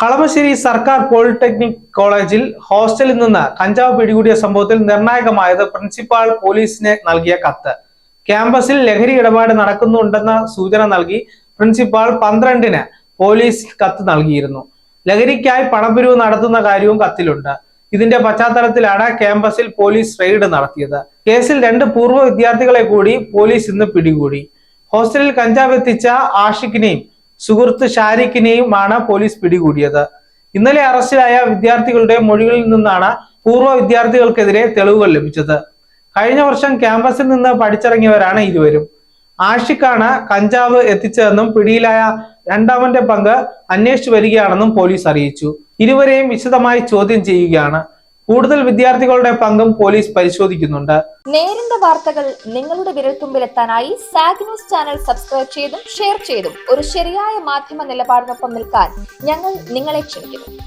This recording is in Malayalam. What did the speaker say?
കളമശ്ശേരി സർക്കാർ പോളിടെക്നിക് കോളേജിൽ ഹോസ്റ്റലിൽ നിന്ന് കഞ്ചാവ് പിടികൂടിയ സംഭവത്തിൽ നിർണായകമായത് പ്രിൻസിപ്പാൾ പോലീസിന് നൽകിയ കത്ത്. ക്യാമ്പസിൽ ലഹരി ഇടപാട് നടക്കുന്നുണ്ടെന്ന സൂചന നൽകി പ്രിൻസിപ്പാൾ പന്ത്രണ്ടിന് പോലീസ് കത്ത് നൽകിയിരുന്നു. ലഹരിക്കായി പണപിരിവ് നടത്തുന്ന കാര്യവും കത്തിലുണ്ട്. ഇതിന്റെ പശ്ചാത്തലത്തിലാണ് ക്യാമ്പസിൽ പോലീസ് റെയ്ഡ് നടത്തിയത്. കേസിൽ രണ്ട് പൂർവ വിദ്യാർത്ഥികളെ കൂടി പോലീസ് ഇന്ന് പിടികൂടി. ഹോസ്റ്റലിൽ കഞ്ചാവ് എത്തിച്ച ആഷിഖിനെയും സുഹൃത്ത് ഷാരിഖിനെയുമാണ് പോലീസ് പിടികൂടിയത്. ഇന്നലെ അറസ്റ്റിലായ വിദ്യാർത്ഥികളുടെ മൊഴികളിൽ നിന്നാണ് പൂർവ വിദ്യാർത്ഥികൾക്കെതിരെ തെളിവുകൾ ലഭിച്ചത്. കഴിഞ്ഞ വർഷം ക്യാമ്പസിൽ നിന്ന് പഠിച്ചിറങ്ങിയവരാണ് ഇരുവരും. ആഷിഖാണ് കഞ്ചാവ് എത്തിച്ചതെന്നും പിടിയിലായ രണ്ടാമന്റെ പങ്ക് അന്വേഷിച്ചു വരികയാണെന്നും പോലീസ് അറിയിച്ചു. ഇരുവരെയും വിശദമായി ചോദ്യം ചെയ്യുകയാണ്. കൂടുതൽ വിദ്യാർത്ഥികളുടെ പങ്കും പോലീസ് പരിശോധിക്കുന്നുണ്ട്. നേരിന്റെ വാർത്തകൾ നിങ്ങളുടെ വിരൽത്തുമ്പിലെത്താനായി സാഗ് ന്യൂസ് ചാനൽ സബ്സ്ക്രൈബ് ചെയ്തും ഷെയർ ചെയ്തും ഒരു ശരിയായ മാധ്യമ നിലപാടിനൊപ്പം നിൽക്കാൻ ഞങ്ങൾ നിങ്ങളെ ക്ഷണിക്കുന്നു.